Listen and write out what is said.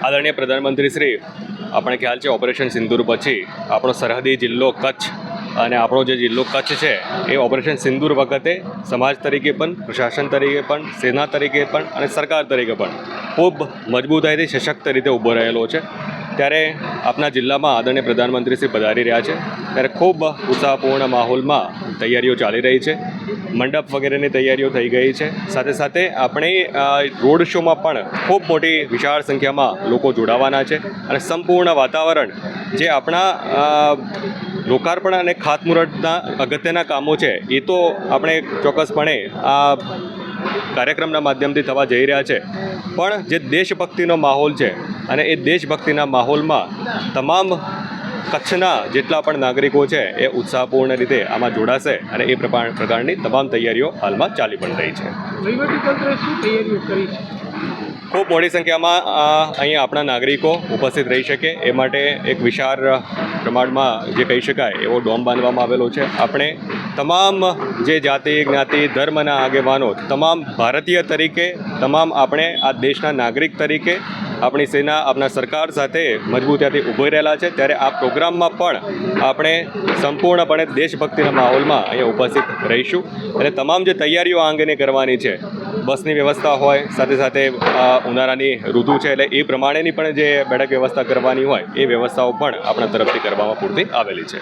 આદરણીય પ્રધાનમંત્રી શ્રી આપણે ખ્યાલ છે ઓપરેશન સિંદૂર પછી આપણો સરહદી જિલ્લો કચ્છ અને આપણો જે જિલ્લો કચ્છ છે એ ઓપરેશન સિંદૂર વખતે સમાજ તરીકે પણ પ્રશાસન તરીકે પણ સેના તરીકે પણ અને સરકાર તરીકે પણ ખૂબ મજબૂતાઈથી સશક્ત રીતે ઊભો રહેલો છે. ત્યારે આપના જિલ્લામાં આદરણીય પ્રધાનમંત્રી શ્રી પધારી રહ્યા છે. ત્યારે ખૂબ ઉત્સાહપૂર્ણ માહોલમાં તૈયારીઓ ચાલી રહી છે. મંડપ વગેરેની તૈયારીઓ થઈ ગઈ છે. સાથે સાથે આપણે રોડ શોમાં પણ ખૂબ મોટી વિશાળ સંખ્યામાં લોકો જોડાવાના છે અને સંપૂર્ણ વાતાવરણ જે આપણા લોકાર્પણ અને ખાતમુહૂર્તના અગત્યના કામો છે, એ તો આપણે ચોક્કસપણે આ કાર્યક્રમના માધ્યમથી થવા જઈ રહ્યા છે. પણ જે દેશભક્તિનો માહોલ છે અને એ દેશભક્તિના માહોલમાં તમામ કચ્છના જેટલા પણ નાગરિકો છે, એ ઉત્સાહપૂર્ણ રીતે આમાં જોડાશે અને એ પ્રકારની તમામ તૈયારીઓ હાલમાં ચાલી પણ રહી છે? ખૂબ મોટી સંખ્યામાં અહીંયા આપણા નાગરિકો ઉપસ્થિત રહી શકે. એ માટે એક વિશાળ પ્રમાણમાં જે કહી શકાય, એવો ડોમ બાંધવામાં આવેલો છે. આપણે તમામ જે જાતિ, જ્ઞાતિ, ધર્મના આગેવાનો, તમામ ભારતીય તરીકે, તમામ આપણે આ દેશના નાગરિક તરીકે આપણી સેના આપણા સરકાર સાથે મજબૂતીથી ઊભી રહેલા છે. ત્યારે આ પ્રોગ્રામમાં પણ આપણે સંપૂર્ણપણે દેશભક્તિના માહોલમાં અહીંયા ઉપસ્થિત રહીશું. અને તમામ જે તૈયારીઓ આ અંગેની કરવાની છે બસની વ્યવસ્થા હોય, સાથે સાથે ઉનાળાની ઋતુ છે, એટલે એ પ્રમાણેની પણ જે બેઠક વ્યવસ્થા કરવાની હોય, એ વ્યવસ્થાઓ પણ આપણા તરફથી કરવામાં પૂરતી આવેલી છે.